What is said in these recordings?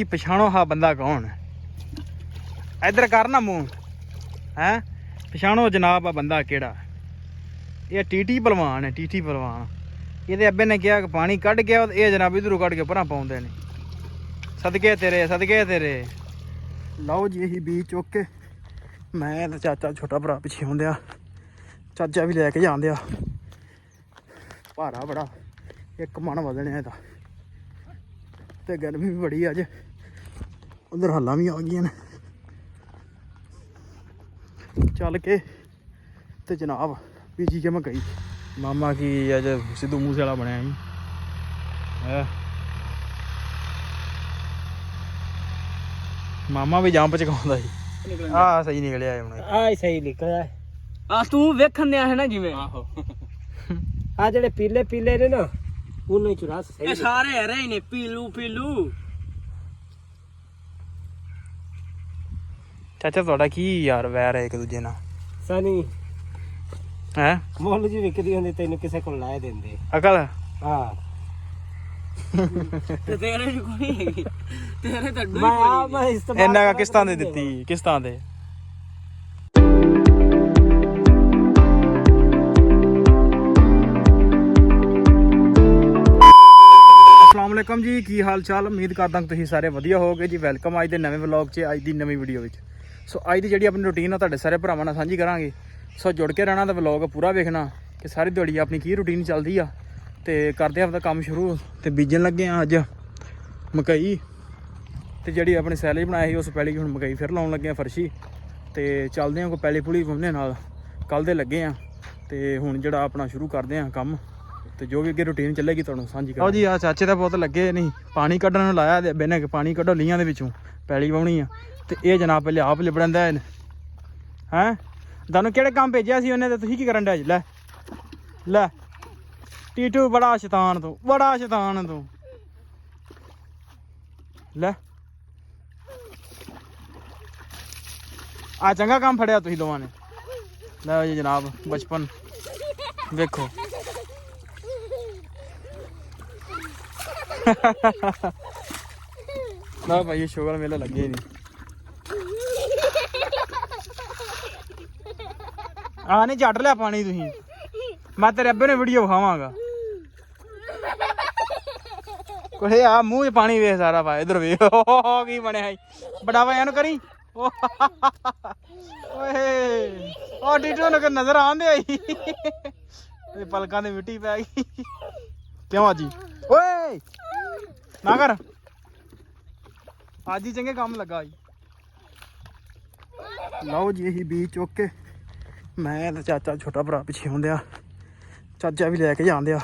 ਕੀ ਪਛਾਣੋ ਹਾਂ ਬੰਦਾ ਕੌਣ ਹੈ? ਇੱਧਰ ਕਰ ਨਾ ਮੂੰਹ, ਹੈ? ਪਛਾਣੋ ਜਨਾਬ ਆ ਬੰਦਾ ਕਿਹੜਾ ਇਹ ਟੀਟੀ ਪਹਿਲਵਾਨ ਹੈ, ਟੀਟੀ ਪਹਿਲਵਾਨ। ਇਹਦੇ ਅੱਬੇ ਨੇ ਕਿਹਾ ਕਿ ਪਾਣੀ ਕੱਢ ਗਿਆ ਇਹ ਜਨਾਬ ਇਧਰੋਂ ਕੱਢ ਕੇ ਪਰਾਂ ਪਾਉਂਦੇ ਨੇ। ਸਦਕੇ ਤੇਰੇ ਸਦਕੇ ਤੇਰੇ। ਲਓ ਜੀ, ਇਹੀ ਬੀਜ ਚੁੱਕ ਕੇ। ਮੈਂ ਤੇ ਚਾਚਾ ਛੋਟਾ ਭਰਾ ਪਿੱਛੇ ਹੁੰਦਿਆ ਚਾਚਾ ਵੀ ਲੈ ਕੇ ਜਾਂਦੇ ਆ ਭਾਰਾ ਬੜਾ, ਇੱਕ ਮਣ ਵਧਣਿਆ ਇਹਦਾ। ਤੇ ਗਰਮੀ ਵੀ ਬੜੀ ਅੱਜ। ਉਧਰ ਹੱਲਾਂ ਵੀ ਆ ਗਈਆਂ ਨੇ। ਚੱਲ ਕੇ ਤੇ ਜਨਾਬ ਬੀਜੀ ਕੇ ਮੈਂ ਗਈ। ਮਾਮਾ ਕੀ ਅੱਜ ਸਿੱਧੂ ਮੂਸੇ ਵਾਲਾ ਬਣਿਆ ਸੀ। ਹੈ। ਮਾਮਾ ਵੀ ਜੰਪ ਚਕਾਉਂਦਾ ਸੀ। ਆ ਸਹੀ ਨਿਕਲਿਆ ਹੁਣ। ਆ ਸਹੀ ਲਿਖਿਆ ਆ ਤੂੰ ਵੇਖਣ ਦਿਆ ਹੈ ਨਾ ਜਿਵੇਂ। ਆਹੋ। ਆ ਜਿਹੜੇ ਪੀਲੇ ਪੀਲੇ ਨੇ ਨਾ ਉਹਨਾਂ ਚ ਰਸ ਸਹੀ ਇਹ ਸਾਰੇ ਹਰੇ ਹੀ ਨੇ ਪੀਲੂ ਪੀਲੂ ਚਾਚਾ ਤੁਹਾਡਾ ਕੀ ਯਾਰ ਵੈਰ ਹੈ ਇੱਕ ਦੂਜੇ ਨਾਲ? ਸਨੀ ਹੈ? ਮੁੱਲ ਜੀ ਵਿਕਦੀ ਹੁੰਦੀ ਤੈਨੂੰ ਕਿਸੇ ਕੋਲ ਲਾਏ ਦਿੰਦੇ। ਅਕਲ? ਹਾਂ। ਤੇ ਤੇਰੇ ਚ ਕੋਈ ਹੈਗੀ। ਤੇਰੇ ਤਾਂ ਡੂਈ ਮੈਂ ਆ ਮੈਂ ਇਸਤੇਮਾਲ ਇਹਨਾਂ ਕਰਾਂ ਕਾ ਕਿਸ਼ਤਾਂ ਦੇ ਤਾਂ ਦਿੱਤੀ? ਕਿਸ਼ਤਾਂ ਦੇ? ਅਸਲਾਮ ਅਲੈਕਮ ਜੀ ਕੀ ਹਾਲ ਚਾਲ ਉਮੀਦ ਕਰਦਾ ਕਿ ਤੁਸੀਂ ਸਾਰੇ ਵਧੀਆ ਹੋਵੋਗੇ। ਜੀ ਵੈਲਕਮ ਅੱਜ ਦੇ ਨਵੇਂ ਵਲੌਗ 'ਚ ਅੱਜ ਦੀ ਨਵੀਂ ਵੀਡੀਓ ਵਿੱਚ। ਸੋ ਅੱਜ ਦੀ ਜਿਹੜੀ ਆਪਣੀ ਰੁਟੀਨ ਆ, ਤੁਹਾਡੇ ਸਾਰੇ ਭਰਾਵਾਂ ਨਾਲ ਸਾਂਝੀ ਕਰਾਂਗੇ। ਸੋ ਜੁੜ ਕੇ ਰਹਿਣਾ ਤਾਂ ਵਲੌਗ ਪੂਰਾ ਵੇਖਣਾ ਕਿ ਸਾਰੀ ਦਿਹਾੜੀ ਆਪਣੀ ਕੀ ਰੁਟੀਨ ਚੱਲਦੀ ਆ। ਤੇ ਕਰਦੇ ਆ ਆਪਦਾ ਕੰਮ ਸ਼ੁਰੂ। ਤੇ ਬੀਜਣ ਲੱਗੇ ਆ ਅੱਜ ਮਕਈ। ਤੇ ਜਿਹੜੀ ਆਪਣੀ ਸੈਲਰੀ ਬਣਾਈ ਸੀ, ਉਸ ਪੈਲੀ ਹੁਣ ਮਕਈ ਫਿਰ ਲਾਉਣ ਲੱਗੇ ਆ ਫਰਸ਼ੀ। ਤੇ ਚੱਲਦੇ ਆ ਕੋਈ ਪੈਲੀ ਪੁਲੀ ਘੁੰਮਣੇ ਨਾਲ। ਕੱਲ ਦੇ ਲੱਗੇ ਆ। ਤੇ ਹੁਣ ਜਿਹੜਾ ਆਪਣਾ ਸ਼ੁਰੂ ਕਰਦੇ ਆ ਕੰਮ। ਤੇ ਜੋ ਵੀ ਅੱਗੇ ਰੁਟੀਨ ਚੱਲੇਗੀ, ਤੁਹਾਨੂੰ ਸਾਂਝੀ ਕਰਾਂਗੇ। ਜੀ ਆ ਚਾਚੇ ਦਾ ਬਹੁਤ ਲੱਗੇ ਨਹੀਂ। ਪਾਣੀ ਕੱਢਣ ਨੂੰ ਲਾਇਆ ਤੇ ਬਿਨਾਂ ਪਾਣੀ ਕੱਢੋ ਲੀਆਂ ਦੇ ਵਿੱਚੋਂ। ਪੈਲੀ ਵਾਉਣੀ ਆ। ਤੇ ਇਹ ਜਨਾਬ ਪਹਿਲੇ ਆਪ ਲਿਬੜਦਾ ਹੈ। ਹੈ? ਤੁਹਾਨੂੰ ਕਿਹੜੇ ਕੰਮ ਭੇਜਿਆ ਸੀ ਉਹਨੇ ਤੇ ਤੁਸੀਂ ਕੀ ਕਰਨ ਡਿਆ ਜੀ? ਲੈ ਲੈ। ਟੀਟੂ, ਬੜਾ ਸ਼ੈਤਾਨ ਤੂੰ, ਬੜਾ ਸ਼ੈਤਾਨ ਤੂੰ। ਲੈ। ਆ ਚੰਗਾ ਕੰਮ ਫੜਿਆ ਤੁਸੀਂ ਦੋਵਾਂ ਨੇ। ਲੈ ਜੀ ਜਨਾਬ, ਬਚਪਨ। ਵੇਖੋ। ਨਾ ਭਾਈ ਸ਼ੁਗਰ ਮੇਲਾ ਲੱਗੇ ਨਹੀਂ ਆ ਨਹੀਂ ਛੱਡ ਲਿਆ ਪਾਣੀ ਤੁਸੀਂ। ਮੈਂ ਤੇਰੇ ਅੱਬੇ ਨੂੰ ਵੀਡੀਓ ਵਿਖਾਵਾਂਗਾ। ਕੋਲੇ ਆ, ਮੂੰਹ 'ਚ ਪਾਣੀ ਵੇਖ ਸਾਰਾ ਪਾ, ਇਧਰ ਵੇਖ। ਓਹ ਕੀ ਬਣਿਆ ਈ ਬੜਾਵਾ ਇਹਨੂੰ ਕਰੀ। ਓਏ, ਉਹ ਟੀਟੂ ਨੂੰ ਨਜ਼ਰ ਆਉਂਦੇ ਆਈ ਇਹ ਪਲਕਾਂ ਦੇ ਮਿੱਟੀ ਪੈ ਗਈ। ਕਿਉਂ ਆਜੀ? ਓਏ, ਨਾ ਕਰ। ਅੱਜ ਚੰਗੇ ਕੰਮ ਲੱਗਾ ਜੀ। ਲਓ ਜੀ, ਇਹੀ ਬੀਜ ਚੁੱਕ ਕੇ। ਮੈਂ ਤੇ ਚਾਚਾ ਛੋਟਾ ਭਰਾ ਪਿੱਛੇ ਹੁੰਦਿਆ ਚਾਚਾ ਵੀ ਲੈ ਕੇ ਜਾਂਦਿਆ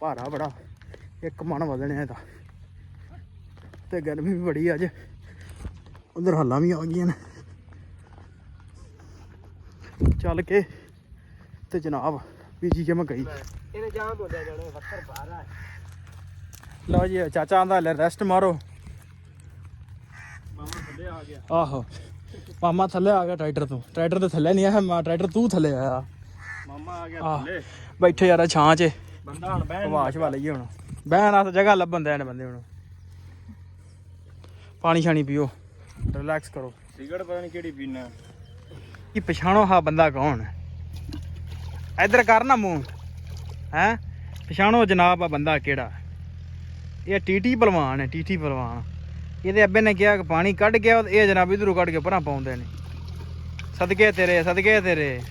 ਭਾਰਾ ਬੜਾ। ਇੱਕ ਮਣ ਵਜਣਿਆ ਇਹਦਾ। ਤੇ ਗਰਮੀ ਵੀ ਬੜੀ ਅੱਜ। ਉਧਰ ਹੱਲਾਂ ਵੀ ਆ ਗਈਆਂ ਨੇ। ਚੱਲ ਕੇ ਤੇ ਜਨਾਬ ਬੀਜੀ ਕੇ ਮੈਂ ਗਈ। ਇਹਨੇ ਜਾਮ ਹੋ ਜਾ ਜਾਣਾ ਵੱਖਰ ਬਾਹਰ ਲਓ ਜੀ ਚਾਚਾ ਆਂਦਾ ਲੈ ਰੈਸਟ ਮਾਰੋ। ਮਾਮਾ ਥੱਲੇ ਆ ਗਿਆ। ਆਹੋ। ਮਾਮਾ ਥੱਲੇ ਆ ਗਿਆ ਟਰੈਕਟਰ ਤੋਂ। ਟਰੈਕਟਰ ਦੇ ਥੱਲੇ ਨਹੀਂ ਆਇਆ ਮਾ ਟਰੈਕਟਰ ਤੂੰ ਥੱਲੇ ਆਇਆ। ਮਾਮਾ ਆ ਗਿਆ ਆਹ ਬੈਠੇ ਯਾਰ ਛਾਂ 'ਚ। ਬੰਦਾ ਹੁਣ ਬਹਿ ਵਾਸ਼ ਵਾ ਲਈਏ ਹੁਣ। ਬਹਿਣ ਵਾਸਤੇ ਜਗ੍ਹਾ ਲੱਭਣ ਦੇ ਨੇ ਬੰਦੇ ਹੁਣ। ਪਾਣੀ ਛਾਣੀ ਪੀਓ। ਰਿਲੈਕਸ ਕਰੋ। ਸਿਗਰਟ ਪਤਾ ਨਹੀਂ ਕਿਹੜੀ ਪੀਣਾ ਕੀ ਪਛਾਣੋ ਹਾਂ ਬੰਦਾ ਕੌਣ ਹੈ? ਇੱਧਰ ਕਰ ਨਾ ਮੂੰਹ। ਹੈ? ਪਛਾਣੋ ਜਨਾਬ ਆ ਬੰਦਾ ਕਿਹੜਾ। ਇਹ ਟੀਟੀ ਪਹਿਲਵਾਨ ਹੈ ਟੀਟੀ ਪਹਿਲਵਾਨ ਇਹਦੇ ਅੱਬੇ ਨੇ ਕਿਹਾ ਕਿ ਪਾਣੀ ਕੱਢ ਗਿਆ ਇਹ ਜਨਾਬ ਇਧਰੋਂ ਕੱਢ ਕੇ ਪਰਾਂ ਪਾਉਂਦੇ ਨੇ। ਸਦਕੇ ਤੇਰੇ ਸਦਕੇ ਤੇਰੇ।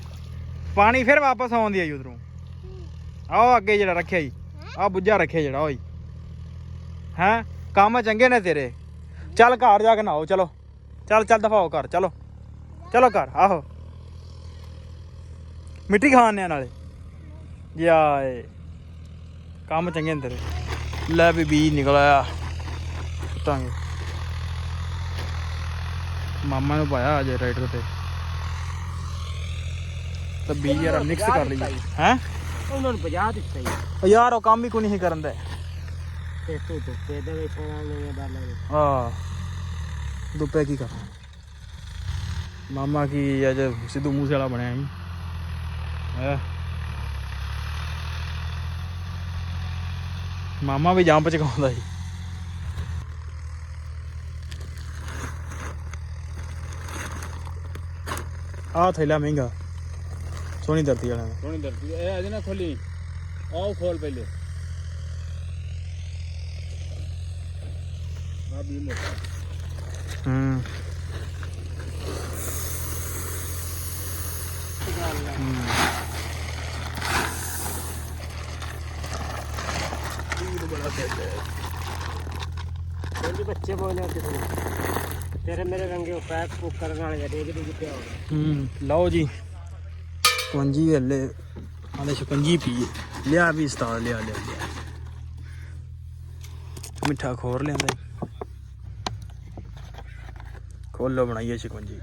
ਪਾਣੀ ਫਿਰ ਵਾਪਸ ਆਉਂਦੀ ਆਈ ਉਧਰੋਂ। ਆਓ ਅੱਗੇ ਜਿਹੜਾ ਰੱਖਿਆ ਜੀ। ਆ ਬੁੱਝਾ ਰੱਖਿਆ ਜਿਹੜਾ, ਓਏ। ਹੈ? ਕੰਮ ਚੰਗੇ ਨੇ ਤੇਰੇ। ਚੱਲ ਘਰ ਜਾ ਕੇ ਨਹਾਓ, ਚਲੋ। ਚੱਲ ਚੱਲ ਦਫਾਓ ਘਰ, ਚਲੋ। ਚਲੋ ਘਰ, ਆਹੋ। ਮਿੱਟੀ ਖਾਣੇ ਨਾਲੇ। ਜਾਏ ਕੰਮ ਚੰਗੇ ਨੇ ਤੇਰੇ। ਲੈ ਵੀ ਬੀਜ ਨਿਕਲ ਆਇਆ। ਟਾਂਗੇ ਮਾਮਾ ਨੂੰ ਪਾਇਆ ਅਜੇ ਰਾਈਡਰ ਤੇ ਤਾਂ ਬੀਜ ਯਾਰ ਮਿਕਸ ਕਰ ਲਈ ਹੈ ਉਹਨਾਂ ਨੂੰ ਬਜਾ ਦਿੱਤਾ ਹੀ ਯਾਰ ਉਹ ਕੰਮ ਹੀ ਕੋਈ ਨਹੀਂ ਕਰਨ ਦਾ ਤੇ ਤੂੰ ਤੂੰ ਪੇਦੇ ਵਿੱਚ ਪਣਾ ਨਹੀਂ ਬਾਲਾ ਆ ਦੁੱਪੇ ਕੀ ਕਰਾਂ ਮਾਮਾ ਕੀ ਅੱਜ ਸਿੱਧੂ ਮੂਸੇ ਵਾਲਾ ਬਣਿਆ ਸੀ ਹੈ ਮਾਮਾ ਵੀ ਜੰਪ ਚਕਾਉਂਦਾ ਸੀ ਆਹ ਥੈਲਾ ਮਹਿੰਗਾ। ਸੋਹਣੀ ਧਰਤੀ ਵਾਲਾ। ਸੋਹਣੀ ਦਰਦੀ ਇਹ ਇਹਦੇ ਨਾਲ ਖੋਲੀ। ਆਓ ਖੋਲ ਪਹਿਲੇ। ਆ ਵੀ ਮੋਟਾ ਹੂੰ। ਬੱਚੇ ਬੋਲੇ ਤੇ ਤੇਰੇ ਮੇਰੇ ਰੰਗੇ ਉਹ ਪੈਕ ਪੁੱਕ ਕਰਨ ਵਾਲੇ ਡੇਗ ਡੇਗ ਪਿਆ ਹੋਣਾ ਹੂੰ ਲਓ ਜੀ। ਕੰਜੀ ਹਲੇ ਆਲੇ ਸ਼ਕੰਜੀ ਪੀਏ ਲਿਆ ਵੀ ਉਸਤਾਦ ਲਿਆ ਲਿਆ ਲਿਆ। ਮਿੱਠਾ ਖੋਰ ਲਿਆਂਦਾ ਖੋਲੋ ਬਣਾਈਏ ਸ਼ਿਕੰਜੀ।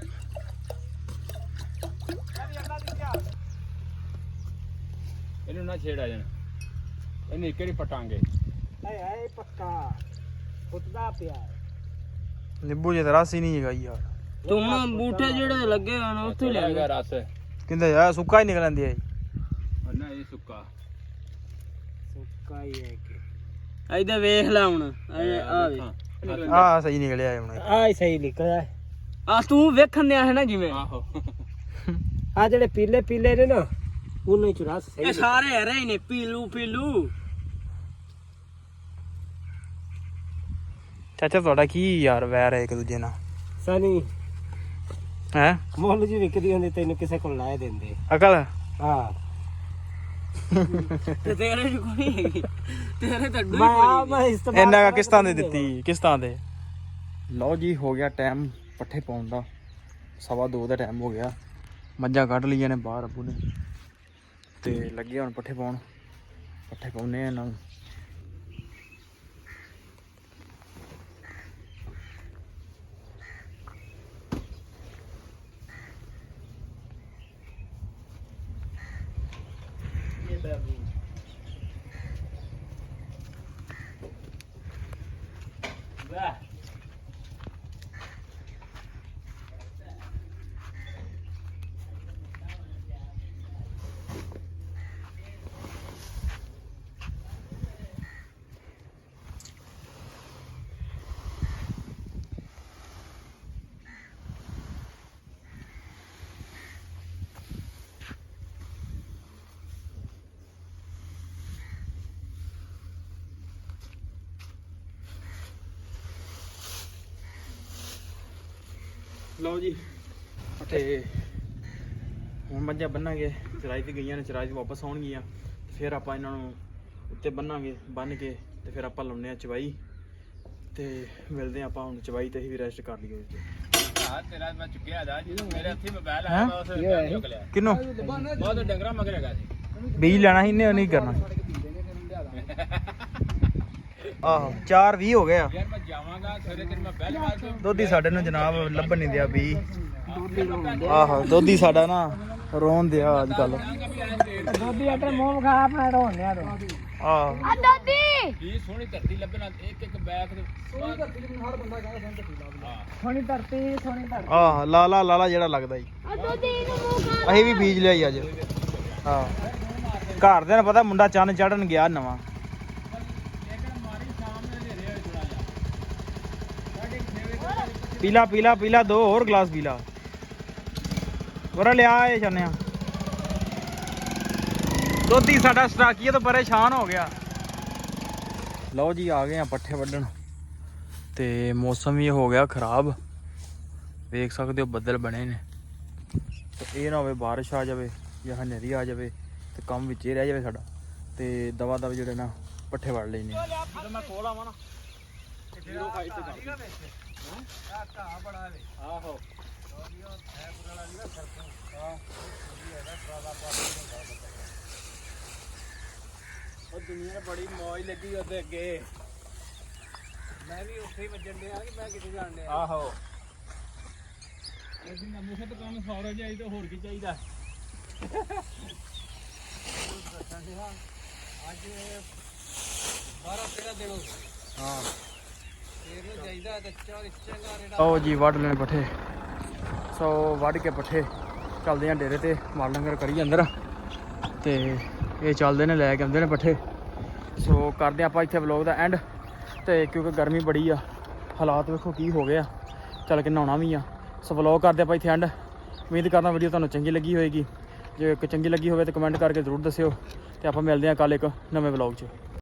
ਇਹਨੂੰ ਨਾ ਛੇੜਾ ਜਾਣਾ। ਇਹਨੇ ਕਿਹੜੀ ਪਟਾਂਗੇ। ਹਾਏ ਹਾਏ ਪੱਕਾ। ਫੁੱਟਦਾ ਪਿਆ। ਨਿੰਬੂ ਜੇ ਰਸ ਹੀ ਨਹੀਂ ਹੈਗਾ ਯਾਰ। ਤੂੰ ਹੁਣ ਬੂਟੇ ਜਿਹੜੇ ਲੱਗੇ ਹੋਣ ਉੱਥੇ ਲੈ ਹੈਗਾ ਰਸ। ਕਹਿੰਦਾ ਯਾਰ ਸੁੱਕਾ ਹੀ ਨਿਕਲ ਆਂਦੀ ਹੈ ਨਾ ਇਹ ਸੁੱਕਾ। ਸੁੱਕਾ ਹੀ ਹੈ ਕਿ। ਇਹਦਾ ਵੇਖ ਲੈ ਹੁਣ ਆ ਵੇ ਆਹ ਸਹੀ ਨਿਕਲਿਆ ਹੁਣ ਆ ਹੀ ਸਹੀ ਨਿਕਲਿਆ ਆ ਤੂੰ ਵੇਖਣ ਦਿਆ ਹੈ ਨਾ ਜਿਵੇਂ। ਆਹੋ। ਆ ਜਿਹੜੇ ਪੀਲੇ ਪੀਲੇ ਨੇ ਨਾ ਉਹਨਾਂ ਚ ਰਸ ਸਹੀ ਇਹ ਸਾਰੇ ਹਰੇ ਹੀ ਨੇ ਪੀਲੂ ਪੀਲੂ। ਚਾਚਾ ਤੁਹਾਡਾ ਕੀ ਯਾਰ ਵੈਰ ਹੈ ਇੱਕ ਦੂਜੇ ਨਾਲ? ਸਨੀ ਹੈ? ਮੁੱਲ ਜੀ ਵਿਕਦੀ ਹੁੰਦੀ ਤੈਨੂੰ ਕਿਸੇ ਕੋਲ ਲਾਏ ਦਿੰਦੇ। ਅਕਲ? ਹਾਂ। ਤੇ ਤੇਰੇ ਚ ਕੋਈ ਹੈਗੀ ਤੇਰੇ ਤਾਂ ਡੂਈ ਮੈਂ ਆ ਮੈਂ ਇਸਤੇਮਾਲ ਇੰਨਾ ਕਾ ਕਰਾਂ ਕਿਸ਼ਤਾਂ ਦੇ ਦਿੱਤੀ? ਕਿਸ਼ਤਾਂ ਦੇ? ਲਓ ਜੀ ਹੋ ਗਿਆ ਟਾਈਮ ਪੱਠੇ ਪਾਉਣ ਦਾ। ਸਵਾ ਦੋ ਦਾ ਟਾਈਮ ਹੋ ਗਿਆ। ਮੱਝਾਂ ਕੱਢ ਲਈਆਂ ਨੇ ਬਾਹਰ ਅੱਬੂ ਨੇ। ਤੇ ਲੱਗੇ ਹੁਣ ਪੱਠੇ ਪਾਉਣ। ਪੱਠੇ ਪਾਉਨੇ ਆ ਇਹਨਾਂ ਨੂੰ। ਲਓ ਜੀ। ਤੇ ਹੁਣ ਮੱਝਾਂ ਬੰਨਾਂਗੇ। ਚਰਾਈ ਤੇ ਗਈਆਂ ਨੇ ਚਰਾਈ ਤੇ ਵਾਪਸ ਆਉਣਗੀਆਂ। ਫਿਰ ਆਪਾਂ ਇਹਨਾਂ ਨੂੰ ਉੱਤੇ ਬੰਨਾਂਗੇ ਬੰਨ ਕੇ ਤੇ ਫਿਰ ਆਪਾਂ ਲਾਉਨੇ ਆ ਚਵਾਈ ਤੇ ਮਿਲਦੇ ਆਪਾਂ ਹੁਣ ਚਵਾਈ ਤੇ ਹੀ ਵੀ ਰੈਸਟ ਕਰ ਲਈਏ। ਆ ਤੇਰਾ ਮੈਂ ਚੁੱਕਿਆ ਦਾ ਜਦੋਂ ਮੇਰੇ ਹੱਥੀ ਮੋਬਾਈਲ ਹੈਂ? ਆਇਆ ਮੈਂ ਉਸ ਚੁੱਕ ਲਿਆ। ਕਿਨੂੰ ਬਹੁਤ ਡੰਗਰਾ ਮਗਰ ਹੈਗਾ ਸੀ। ਬੀਜ ਲੈਣਾ ਸੀ ਇਹਨੇ ਨਹੀਂ ਕਰਨਾ। ਆਹੋ 4 20 ਹੋ ਗਏ ਆ। ਯਾਰ ਮੈਂ ਜਾਵਾਂਗਾ ਸਵੇਰੇ ਤੈਨੂੰ ਮੈਂ ਬੈਲ ਮਾਰ ਦੂੰ। ਦੋਧੀ ਸਾਡੇ ਨੂੰ ਜਨਾਬ ਲੱਭਣ ਨਹੀਂ ਦਿਆ ਵੀ। ਆਹੋ ਦੋਧੀ ਸਾਡਾ ਨਾ ਰੋਣ ਦਿਆ ਅੱਜ ਕੱਲ ਦੋਦੀ ਆਟੇ ਮੂੰਹ ਖਾ ਆਪਣਾ ਢੋਣ ਲਿਆ ਦੋ ਆਹੋ। ਕੀ ਸੋਹਣੀ ਧਰਤੀ ਲੱਭਣਾ ਇੱਕ ਇੱਕ ਬੈਗ ਦੇ ਸੋਹਣੀ ਧਰਤੀ ਸੋਹਣੀ ਧਰਤੀ ਆਹ ਲਾਲਾ ਲਾਲਾ ਜਿਹੜਾ ਲੱਗਦਾ ਜੀ। ਅਸੀਂ ਵੀ ਬੀਜ ਲਿਆ ਅੱਜ। ਹਾਂ। ਘਰ ਦੇ ਨੂੰ ਪਤਾ ਮੁੰਡਾ ਚੰਨ ਚੜਨ ਗਿਆ ਨਵਾਂ। ਪੀਲਾ ਪੀਲਾ ਪੀਲਾ ਦੋ ਹੋਰ ਗਲਾਸ ਪੀਲਾ ਬਰਾ ਲਿਆ ਏ ਛੰਨਿਆ ਦੋਧੀ ਸਾਡਾ ਸਟਾਕੀਏ ਤੋਂ ਪਰੇਸ਼ਾਨ ਹੋ ਗਿਆ ਲਓ ਜੀ ਆ ਗਏ ਆ ਪੱਠੇ ਵੱਢਣ ਤੇ ਮੌਸਮ ਵੀ ਹੋ ਗਿਆ ਖਰਾਬ ਵੇਖ ਸਕਦੇ ਹੋ ਬੱਦਲ ਬਣੇ ਨੇ ਤੇ ਇਹ ਨਾ ਹੋਵੇ ਬਾਰਿਸ਼ ਆ ਜਾਵੇ ਜਾਂ ਹਨੇਰੀ ਆ ਜਾਵੇ ਤੇ ਕੰਮ ਵਿੱਚ ਹੀ ਰਹਿ ਜਾਵੇ ਸਾਡਾ ਤੇ ਦਵਾ ਦਵ ਜਿਹੜੇ ਨਾ ਪੱਠੇ ਵੜ ਲੈਣੇ ਜਦੋਂ ਮੈਂ ਕੋਲ ਆਵਾਂ ਨਾ ਜ਼ੀਰੋ ਫਾਈਟ ਤੇ ਕਰ। ਆਹੋ। ਉਹ ਦੁਨੀਆ ਬੜੀ ਮੌਜ ਲੱਗੀ ਉਹਦੇ ਅੱਗੇ। ਮੈਂ ਵੀ ਉੱਥੇ ਹੀ ਵੱਜਣ ਡਿਆ ਕਿ ਮੈਂ ਕਿੱਥੇ ਜਾਣ ਡਿਆ। ਆਹੋ। ਅਸੀਂ ਨਾ ਮੁਖਤ ਕੰਮ ਸੌਰੋ ਜਾਈ ਤਾਂ ਹੋਰ ਕੀ ਚਾਹੀਦਾ। ਬਾਰਾ ਤੇਰਾ ਦਿਨ ਹੋ ਗਿਆ ਹਾਂ। ਆਓ ਜੀ, ਵੱਢ ਲੈਣੇ ਪੱਠੇ। ਸੋ ਵੱਢ ਕੇ ਪੱਠੇ ਚੱਲਦੇ ਆ ਡੇਰੇ ਤੇ ਮਾਰ ਲੰਗਰ ਕਰੀ ਅੰਦਰ। ਤੇ ਇਹ ਚੱਲਦੇ ਨੇ, ਲੈ ਕੇ ਆਉਂਦੇ ਨੇ ਪੱਠੇ। ਸੋ ਕਰਦੇ ਆਪਾਂ ਇੱਥੇ ਵਲੌਗ ਦਾ ਐਂਡ ਤੇ ਕਿਉਂਕਿ ਗਰਮੀ ਬੜੀ ਆ, ਹਾਲਾਤ ਵੇਖੋ ਕੀ ਹੋ ਗਿਆ ਚੱਲ ਕੇ ਨਹਾਉਣਾ ਵੀ ਆ। ਸੋ ਵਲੌਗ ਕਰਦੇ ਆਪਾਂ ਇੱਥੇ ਐਂਡ ਉਮੀਦ ਕਰਦਾ ਵੀਡੀਓ ਤੁਹਾਨੂੰ ਚੰਗੀ ਲੱਗੀ ਹੋਏਗੀ। ਜੇ ਇੱਕ ਚੰਗੀ ਲੱਗੀ ਹੋਵੇ ਤਾਂ ਕਮੈਂਟ ਕਰਕੇ ਜ਼ਰੂਰ ਦੱਸਿਓ। ਤੇ ਆਪਾਂ ਮਿਲਦੇ ਹਾਂ ਕੱਲ ਇੱਕ ਨਵੇਂ ਵਲੌਗ 'ਚ।